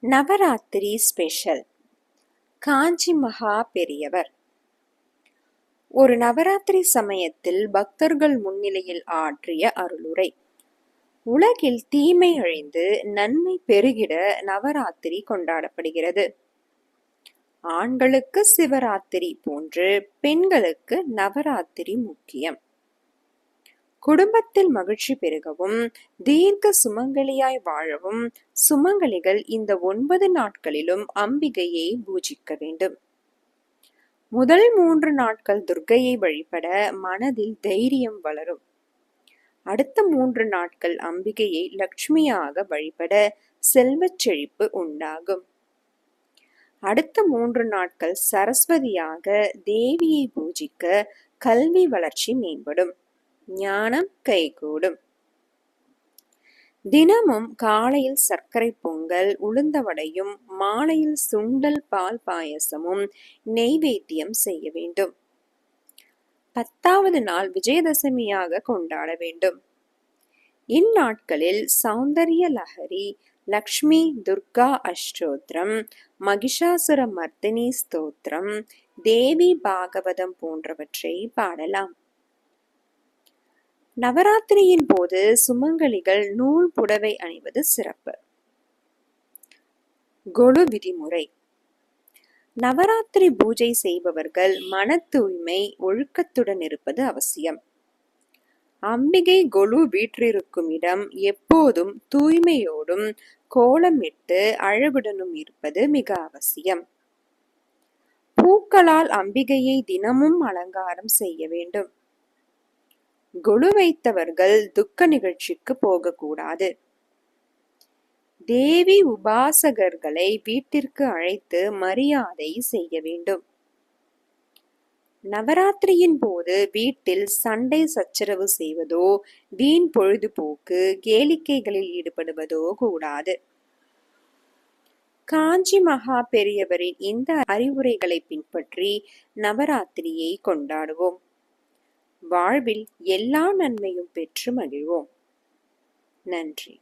Navaratri special. காஞ்சி மகா பெரியவர். ஒரு நவராத்திரி சமயத்தில் பக்தர்கள் முன்னிலையில் ஆற்றிய அருளுரை. உலகில் தீமை அழிந்து நன்மை பெருகிட நவராத்திரி கொண்டாடப்படுகிறது. ஆண்களுக்கு சிவராத்திரி போன்று பெண்களுக்கு நவராத்திரி முக்கியம். குடும்பத்தில் மகிழ்ச்சி பெருகவும் தீர்க்க சுமங்கலியாய் வாழவும் சுமங்கலிகள் இந்த ஒன்பது நாட்களிலும் அம்பிகையை பூஜிக்க வேண்டும். முதல் மூன்று நாட்கள் துர்கையை வழிபட மனதில் தைரியம் வளரும். அடுத்த மூன்று நாட்கள் அம்பிகையை லக்ஷ்மியாக வழிபட செல்வச் செழிப்பு உண்டாகும். அடுத்த மூன்று நாட்கள் சரஸ்வதியாக தேவியை பூஜிக்க கல்வி வளர்ச்சி மேம்படும். ஞானம் கைகூடும். தினமும் காலையில் சர்க்கரை பொங்கல் உளுந்த வடையும் மாலையில் சுண்டல் பால் பாயசமும் நெய்வேத்தியம் செய்ய வேண்டும். பத்தாவது நாள் விஜயதசமியாக கொண்டாட வேண்டும். இந்நாட்களில் சௌந்தர்ய லஹரி லக்ஷ்மி துர்கா அஷ்டோத்திரம் மகிஷாசுர மர்தினி ஸ்தோத்திரம் தேவி பாகவதம் போன்றவற்றை பாடலாம். நவராத்திரியின் போது சுமங்கலிகள் நூல் புடவை அணிவது சிறப்பு. கொலு விதிமுறை. நவராத்திரி பூஜை செய்பவர்கள் மன தூய்மை ஒழுக்கத்துடன் இருப்பது அவசியம். அம்பிகை கொலு வீற்றிருக்கும் இடம் எப்போதும் தூய்மையோடும் கோலமிட்டு அழகுடனும் இருப்பது மிக அவசியம். பூக்களால் அம்பிகையை தினமும் அலங்காரம் செய்ய வேண்டும். கொலு வைத்தவர்கள் துக்க நிகழ்ச்சிக்கு போகக்கூடாது. தேவி உபாசகர்களை வீட்டிற்கு அழைத்து மரியாதை செய்ய வேண்டும். நவராத்திரியின் போது வீட்டில் சண்டை சச்சரவு செய்வதோ வீண் பொழுதுபோக்கு கேளிக்கைகளில் ஈடுபடுவதோ கூடாது. காஞ்சி மகா பெரியவரின் இந்த அறிவுரைகளை பின்பற்றி நவராத்திரியை கொண்டாடுவோம். வாழ்வில் எல்லா நன்மையும் பெற்று மகிழ்வோம். நன்றி.